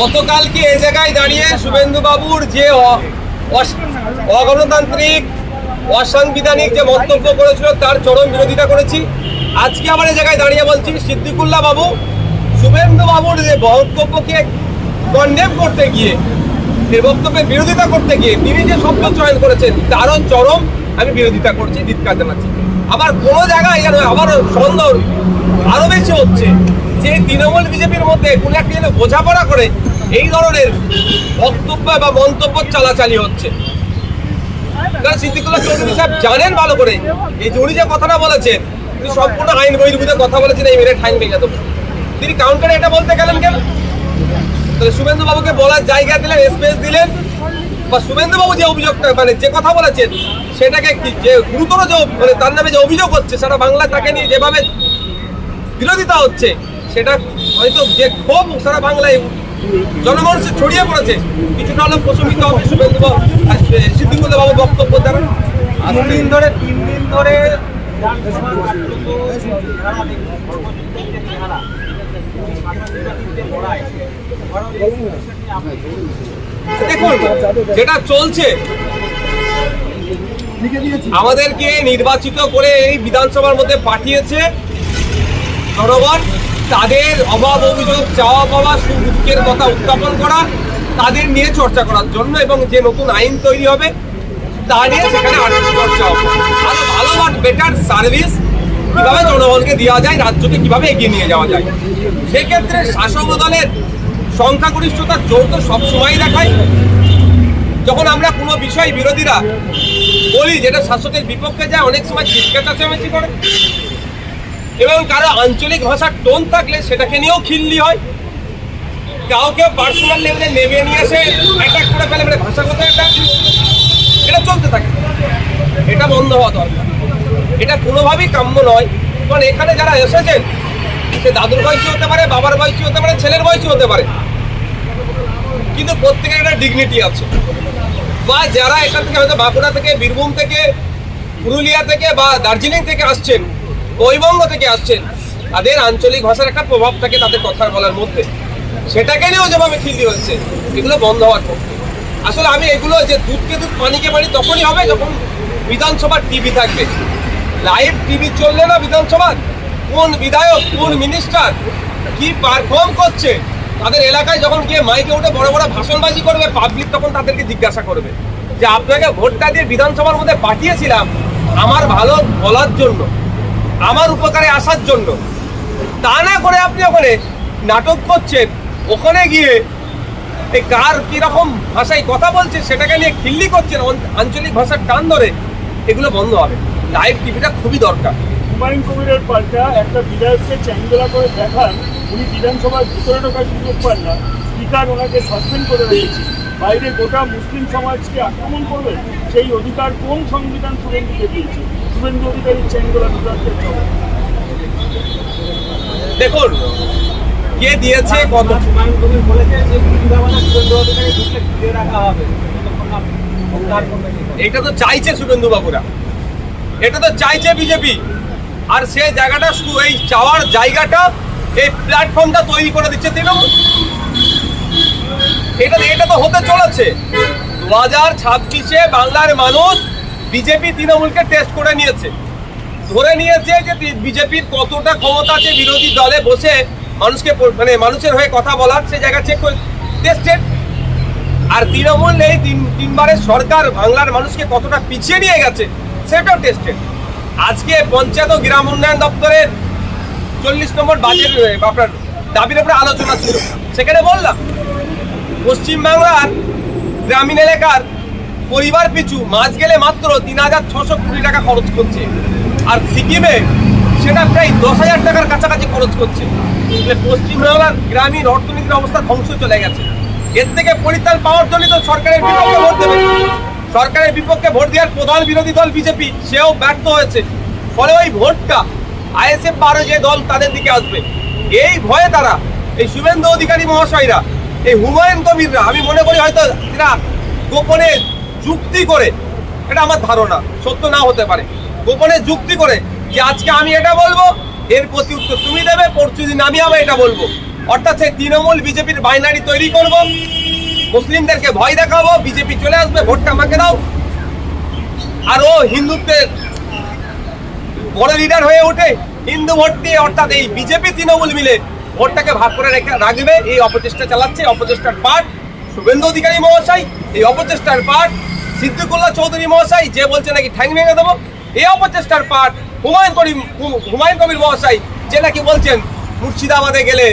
গতকালকে এ জায়গায় দাঁড়িয়ে শুভেন্দু বাবুর যে অগণতান্ত্রিক, অসাংবিধানিক যে মন্তব্য করেছিল তার চরম বিরোধিতা করেছি। আজকে আবার এ জায়গায় দাঁড়িয়ে বলছি সিদ্দিকুল্লাহ বাবু শুভেন্দু বাবুর যে বক্তব্যকে কন্ডেম করতে গিয়ে এর বক্তব্যের বিরোধিতা করতে গিয়ে তিনি যে শব্দ চয়ন করেছেন, তারও চরম আমি বিরোধিতা করছি ধিৎকার জানাচ্ছি। আবার কোনো জায়গায় যেন আবার সন্দেহ আরও বেশি হচ্ছে যে তৃণমূল বিজেপির মধ্যে কোনো একটি যেন বোঝাপড়া করে এই ধরনের বক্তব্য বা মন্তব্য চালাচালি হচ্ছে। কারণ সিদ্দিকুল্লাহ চৌধুরী সাহেব জানেন ভালো করে এই উনি যে কথাটা বলেছেন তিনি সম্পূর্ণ আইন বহির্ভূত কথা বলেছেন, এই মেরে ঠাইন ভেঙে তিনি কাউন্টারে এটা বলতে গেলেন কেন? তাহলে শুভেন্দু বাবুকে বলার জায়গা দিলেন স্পেস দিলেন, বা শুভেন্দু বাবু যে অভিযোগটা মানে যে কথা বলেছেন, সেটাকে কি যে গুরুতর যে মানে তার নামে যে অভিযোগ হচ্ছে সারা বাংলা তাকে নিয়ে যেভাবে বিরোধিতা হচ্ছে সেটা হয়তো যে ক্ষোভ সারা বাংলায় জনমানুষে ছড়িয়ে পড়েছে কিছুটা হলেও প্রশমিত হবে শুভেন্দু সিদ্দিকুল্লাহ বাবু বক্তব্য দ্বারা তিন দিন ধরে তিন দিন ধরে? দেখুন যেটা চলছে আমাদেরকে নির্বাচিত করে এই বিধানসভার মধ্যে পাঠিয়েছে জনগণ তাদের অভাব অভিযোগ চাওয়া পাওয়া সুখ দুঃখের কথা উত্থাপন করা, তাদের নিয়ে চর্চা করার জন্য এবং যে নতুন আইন তৈরি হবে, তা নিয়ে সেখানে আর্থিক চর্চা হবে। আরও ভালো আর বেটার সার্ভিস কীভাবে জনগণকে দেওয়া যায়, রাজ্যকে কীভাবে এগিয়ে নিয়ে যাওয়া যায়। সেক্ষেত্রে শাসক দলের সংখ্যাগরিষ্ঠতার জোর তো সবসময় দেখায়। যখন আমরা কোনো বিষয় বিরোধীরা বলি যেটা শাসকের বিপক্ষে যায়, অনেক সময় চিৎকার চেঁচামেচি করে। এবং কারও আঞ্চলিক ভাষার টোন থাকলে সেটাকে নিয়েও খিল্লি হয়। কাউকে পার্সোনাল লেভেলে নেমে নিয়ে এসে অ্যাটাক করে ফেলে মানে ভাষাগত অ্যাটাক এটা চলতে থাকে। এটা বন্ধ হওয়া দরকার। এটা কোনোভাবেই কাম্য নয়। কারণ এখানে যারা এসেছেন, সে দাদুর বয়সী হতে পারে, বাবার বয়সী হতে পারে, ছেলের বয়সী হতে পারে। কিন্তু প্রত্যেকের একটা ডিগনিটি আছে। বা যারা এখান থেকে হয়তো বাঁকুড়া থেকে, বীরভূম থেকে, পুরুলিয়া থেকে বা দার্জিলিং থেকে আসছেন বৈবঙ্গ থেকে আসছেন, তাদের আঞ্চলিক ভাষার একটা প্রভাব থাকে তাদের কথা বলার মধ্যে। সেটাকে নিয়েও যেভাবে খিল্লি হচ্ছে, এগুলো বন্ধ হওয়ার পক্ষে। আসলে আমি এগুলো যে দুধকে দুধ পানিকে পানি, তখনই হবে যখন বিধানসভার টিভি থাকবে। লাইভ টিভি চললে না বিধানসভার? কোন বিধায়ক, কোন মিনিস্টার কি পারফর্ম করছে? তাদের এলাকায় যখন গিয়ে মাইকে উঠে বড় বড় ভাষণবাজি করবে পাবলিক তখন তাদেরকে জিজ্ঞাসা করবে যে, আপনাকে ভোটটা দিয়ে বিধানসভার মধ্যে পাঠিয়েছিলাম আমার ভালো বলার জন্য। আমার উপকারে আসার জন্য। তা না করে আপনি ওখানে নাটক করছেন, ওখানে গিয়ে এই কার কীরকম ভাষায় কথা বলছে সেটাকে নিয়ে খিল্লি করছেন আঞ্চলিক ভাষার টান ধরে, এগুলো বন্ধ হবে। লাইভ টিভিটা খুবই দরকার। হুমায়ুন কবিরের পাল্টা একটা বিধায়ককে চ্যাংদোলা করে দেখান, উনি বিধানসভার ভিতরে ঢোকার সুযোগ পান না। স্পিকার ওনাকে সাসপেন্ড করে রেখেছে। বাইরে গোটা মুসলিম সমাজকে আক্রমণ করবে, সেই অধিকার কোন সংবিধান শুভেন্দুকে দিয়েছে? দেখুন, কে দিয়েছে কত। এটা তো চাইছে শুভেন্দু বাবুরা। এটা তো চাইছে বিজেপি। আর সে জায়গাটা এই চাওয়ার জায়গাটা, এই প্ল্যাটফর্মটা তৈরি করে দিচ্ছে তৃণমূল। এটা এটা তো হতে চলেছে। দু হাজার ছাব্বিশে বাংলার মানুষ বিজেপি তৃণমূলকে টেস্ট করে নিয়েছে। ধরে নিয়েছে যে বিজেপির কতটা ক্ষমতা আছে বিরোধী দলে বসে মানুষকে মানে মানুষের হয়ে কথা বলার, সে জায়গা চেক করে টেস্টেড আর তৃণমূল এই তিন তিনবারের সরকার বাংলার মানুষকে কতটা পিছিয়ে নিয়ে গেছে, সেটাও টেস্টেড আজকে পঞ্চায়েত ও গ্রাম উন্নয়ন দপ্তরের চল্লিশ নম্বর বাজেট আপনার দাবির উপরে আলোচনা ছিল। সেখানে বললাম, পশ্চিমবাংলার গ্রামীণ এলাকার পরিবার পিছু, মাস গেলে মাত্র তিন হাজার ছশো কোটি টাকা খরচ করছে। আর সিকিমে সেটা প্রায় দশ হাজার টাকার কাছাকাছি খরচ করছে। পশ্চিমবাংলার গ্রামীণ অর্থনীতির অবস্থা ধ্বংস চলে গেছে। এর থেকে পরিত্রাণ পাওয়ার জন্য তো সরকারের বিপক্ষে ভোট দেবে। সরকারের বিপক্ষে ভোট দেওয়ার প্রধান বিরোধী দল বিজেপি, সেও ব্যর্থ হয়েছে। ফলে ওই ভোটটা আইএসএফ বারো যে দল তাদের দিকে আসবে। এই ভয়ে তারা, এই শুভেন্দু অধিকারী মহাশয়রা, এই হুমায়ুন কবিররা, আমি মনে করি হয়তো এরা গোপনে যুক্তি করে, এটা আমার ধারণা, সত্য না হতে পারে। গোপনে যুক্তি করে যে আজকে আমি এটা বলব, এর প্রতি উত্তর তুমি দেবে পরশু দিন আমি আবার এটা বলব। অর্থাৎ সেই তৃণমূল বিজেপির বাইনারি তৈরি করব, মুসলিমদেরকে ভয় দেখাবো, বিজেপি চলে আসবে, ভোটটা আমাকে দাও। আর ও হিন্দুত্বের বড় লিডার হয়ে ওঠে, হিন্দু ভোট দিয়ে অর্থাৎ এই বিজেপি তৃণমূল মিলে ভোটটাকে ভাগ করে রেখে রাখবে, এই অপচেষ্টা চালাচ্ছে, অপচেষ্টার পার্ট শুভেন্দু অধিকারী মহাশয়, এই অপচেষ্টার পার্ট সিদ্দিকুল্লাহ চৌধুরী মহাশয় যে বলছে নাকি ঠ্যাং ভেঙে দেবো, এই অপচেষ্টার পার্ট হুমায়ুন করিম হুমায়ুন কবির মহাশয় যে নাকি বলছেন, মুর্শিদাবাদে গেলে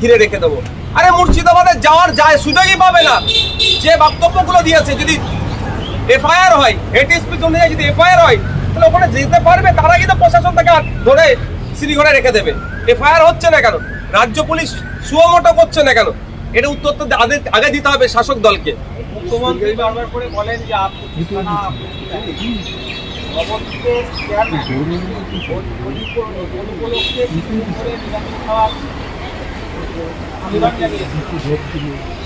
ঘিরে রেখে দেবো। আরে মুর্শিদাবাদে যাওয়ার যায় সুযোগই পাবে না। যে বক্তব্যগুলো দিয়েছে, যদি এফআইআর হয়, হেড স্পিচ অনুযায়ী যদি এফআইআর হয়, তাহলে ওখানে যেতে পারবে, তার আগে তো প্রশাসন আর ধরে শ্রীঘরে রেখে দেবে। এফআইআর হচ্ছে না কেন? রাজ্য পুলিশ সুমোটো করছে না কেন? এটা উত্তর তো আগে- আগে দিতে হবে শাসক দলকে। মুখ্যমন্ত্রী বারবার করে বলেন যে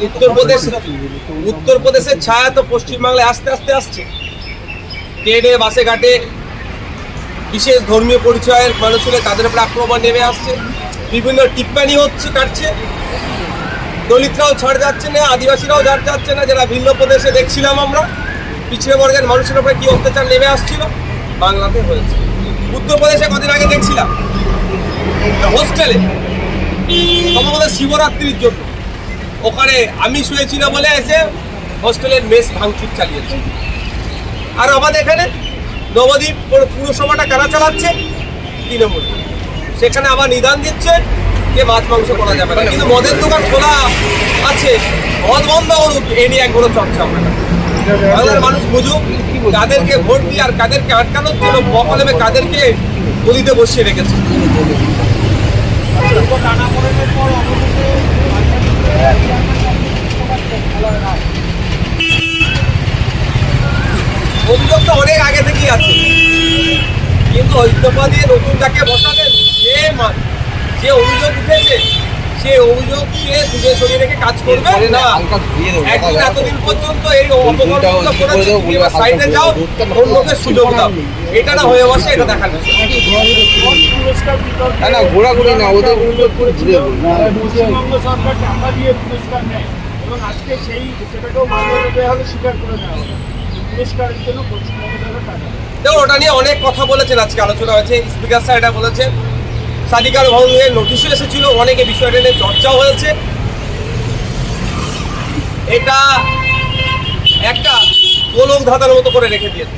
উত্তরপ্রদেশ উত্তরপ্রদেশের ছায়া তো পশ্চিমবাংলায় আস্তে আস্তে আসছে। ট্রেনে বাসে ঘাটে বিশেষ ধর্মীয় পরিচয়ের মানুষ তাদের উপর আক্রমণ নেমে আসছে। বিভিন্ন টিপ্পানি হচ্ছে কাটছে। দলিতরাও ছাড় যাচ্ছে না, আদিবাসীরাও ছাড় যাচ্ছে না, যারা ভিন্ন প্রদেশে দেখছিলাম আমরা, পিছিয়ে বর্গের মানুষের উপরে কি অত্যাচার নেমে আসছিল? বাংলাতে হয়েছে। উত্তরপ্রদেশে কদিন আগে দেখছিলাম হোস্টেলে, সম্ভবত শিবরাত্রির জন্য। ওখানে আমি শুয়েছিল বলে এসে হোস্টেলের মেস ভাঙচুর চালিয়েছে। আর আমাদের এখানে নবদ্বীপ পুর- পুরসভাটা কারা চালাচ্ছে? তৃণমূল। সেখানে আবার নিদান দিচ্ছে যে মাছ মাংস করা যাবে না? কিন্তু মদের দোকান খোলা আছে। মদ বন্ধ করুক, এ নিয়ে একবারও চর্চা হবে না। বাংলার মানুষ বুঝুক, কাদেরকে ভোট দিয়ে আর কাদেরকে আটকানোর জন্য বকলেবে কাদেরকে গদিতে বসিয়ে রেখেছে। অভিযোগ তো অনেক আগে থেকেই আছে। কিন্তু ইস্তফা দিয়ে নতুন যাকে বসাবেন সে মা- যে অভিযোগ উঠেছে। সে অভিযোগকে দূরে সরিয়ে রেখে কাজ করবে না একদিন এতদিন পর্যন্ত এই অপকর্মগুলো করেছে সাইডে যাও অন্যকে সুযোগ দাও। এটা না হয়ে বসে এটা দেখার না না ঘোরাঘুরি না ওদের উল্টো করে ঘুরে পশ্চিমবঙ্গ সরকার টাকা দিয়ে পুরস্কার নেয় এবং আজকে সেই সেটাকেও মান্যতা দেওয়া হলে স্বীকার করে নেওয়া হলো পুরস্কারের জন্য পশ্চিমবঙ্গ সরকার টাকা ওটা নিয়ে অনেক কথা বলেছেন আজকে আলোচনা হয়েছে। স্পিকার স্যার এটা বলেছেন সাদিকার ভঙ্গের নোটিশও এসেছিল, অনেকে বিষয়টা নিয়ে চর্চাও হয়েছে। এটা একটা গোলক ধাঁধার মতো করে রেখে দিয়েছে।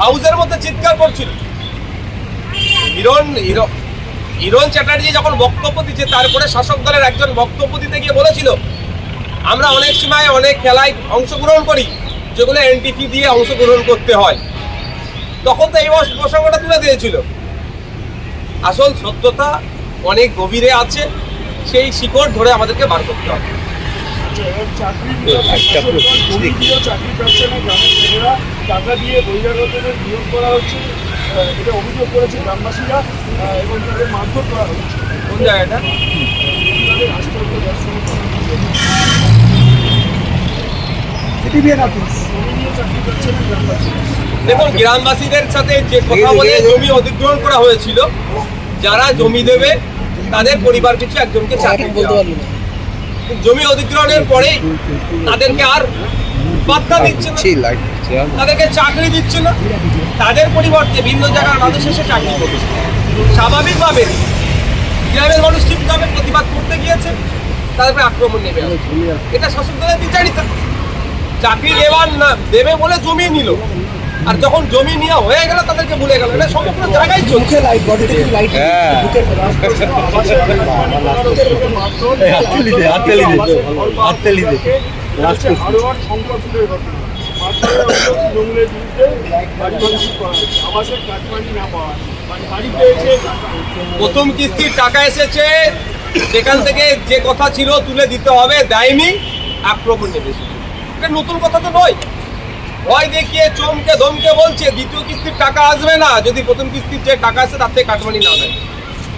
হাউসের মধ্যে চিৎকার করছিল। হিরণ, হিরো, হিরণ চ্যাটার্জি যখন বক্তব্য দিচ্ছে, তারপরে শাসক দলের একজন বক্তব্য দিতে গিয়ে বলেছিল, আমরা অনেক সময় অনেক খেলায় অংশগ্রহণ করি, যেগুলো এনটিপি দিয়ে অংশগ্রহণ করতে হয়। তখন তো এই প্রসঙ্গটা তুলে দিয়েছিল। আসল সত্যতা অনেক গভীরে আছে সেই শিকড় ধরে আমাদেরকে বার করতে হবে। না টাকা দিয়ে বহিরাগতদের নিয়োগ করা হচ্ছে এটা অভিযোগ করেছে গ্রামবাসীরা এবং তাদের মারধর করা হচ্ছে। কোন জায়গাটা? দেখুন গ্রামবাসীদের সাথে যে কথা বলে জমি অধিগ্রহণ করা হয়েছিল যারা জমি দেবে তাদের পরিবার পিছু একজনকে চাকরি। জমি অধিগ্রহণের পরেই তাদেরকে আর বার্তা দিচ্ছে না। তাদেরকে চাকরি দিচ্ছে না। তাদের পরিবর্তে ভিন্ন জায়গার মানুষ এসে চাকরি করছে। স্বাভাবিকভাবে গ্রামের মানুষ ঠিকভাবে প্রতিবাদ করতে গিয়েছে তাদের আক্রমণ নেবে। এটা শাসক দলের বিচারিতা। চাকরি দেওয়ার না দেবে বলে জমি নিল। আর যখন জমি নেওয়া হয়ে গেল তাদেরকে ভুলে গেল। এটা সমগ্র জায়গায় চলছে। হ্যাঁ। মানে টাকা প্রথম কিস্তির টাকা এসেছে। সেখান থেকে যে কথা ছিল তুলে দিতে হবে। দেয়নি আক্রমণ নেমেছে এটা নতুন কথা তো নয়। ভয় দেখিয়ে চমকে ধমকে বলছে, দ্বিতীয় কিস্তির টাকা আসবে না। যদি প্রথম কিস্তির যে টাকা আসে, তার থেকে কাটমানি না দেয়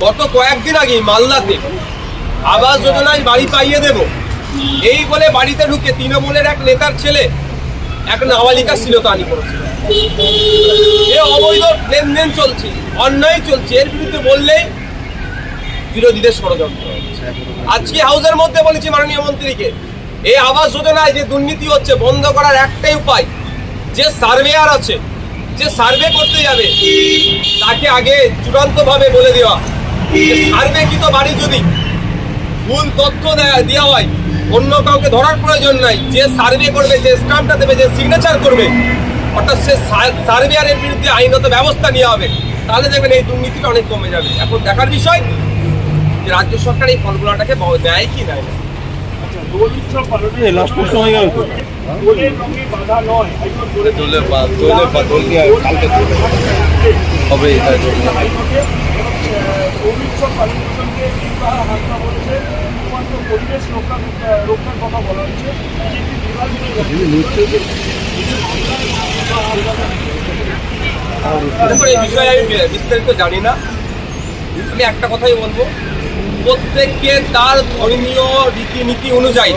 গত কয়েকদিন আগে মালদাতে আবাস যোজনায় বাড়ি পাইয়ে দেব। এই বলে বাড়িতে ঢুকে তৃণমূলের এক নেতার ছেলে, এক নাবালিকা শ্লীলতাহানি করেছিল। এ অবৈধ লেনদেন চলছে, অন্যায় চলছে। এর বিরুদ্ধে বললেই বিরোধীদের ষড়যন্ত্র। আজকে হাউসের মধ্যে বলেছি মাননীয় মন্ত্রীকে এই আবাস যোজনায় যে দুর্নীতি হচ্ছে, বন্ধ করার একটাই উপায় যে সার্ভেয়ার আছে, যে সার্ভে করতে যাবে, তাকে আগে চূড়ান্তভাবে বলে দেওয়া। সার্ভে কৃত বাড়ি যদি ভুল তথ্য দেওয়া হয়, অন্য কাউকে ধরার প্রয়োজন নাই, যে সার্ভে করবে, যে স্টাম্পটা দেবে, যে সিগনেচার করবে, অর্থাৎ সে সার্ভেয়ারের বিরুদ্ধে আইনত ব্যবস্থা নেওয়া হবে, তাহলে দেখবেন এই দুর্নীতিটা অনেক কমে যাবে। এখন দেখার বিষয় যে রাজ্য সরকার এই ফর্মুলাটাকে দেয় কি দেয় না। দোল উৎসব পালনে লাস্ট সময় গেল তো দোলের রঙে বাধা নয় বলে দোলের বা- দোল দিয়ে কালকে দোল। হবে এটা দোল উৎসব পালন প্রসঙ্গে নির্বাহ হাসনা বলেছে। শুধুমাত্র পরিবেশ রক্ষা রক্ষার কথা বলা হচ্ছে এই বিষয়ে আমি বিস্তারিত জানি না। আমি একটা কথাই বলব। প্রত্যেককে তার ধর্মীয় রীতিনীতি অনুযায়ী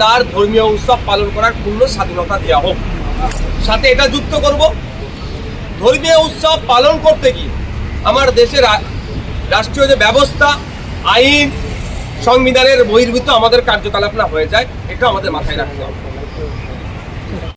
তার ধর্মীয় উৎসব পালন করার পূর্ণ স্বাধীনতা দেওয়া হোক। সাথে এটা যুক্ত করব, ধর্মীয় উৎসব পালন করতে গিয়ে আমার দেশের রাষ্ট্রীয় যে ব্যবস্থা, আইন, সংবিধানের বহির্ভূত আমাদের কার্যকলাপ না হয়ে যায়, এটা আমাদের মাথায় রাখতে হবে।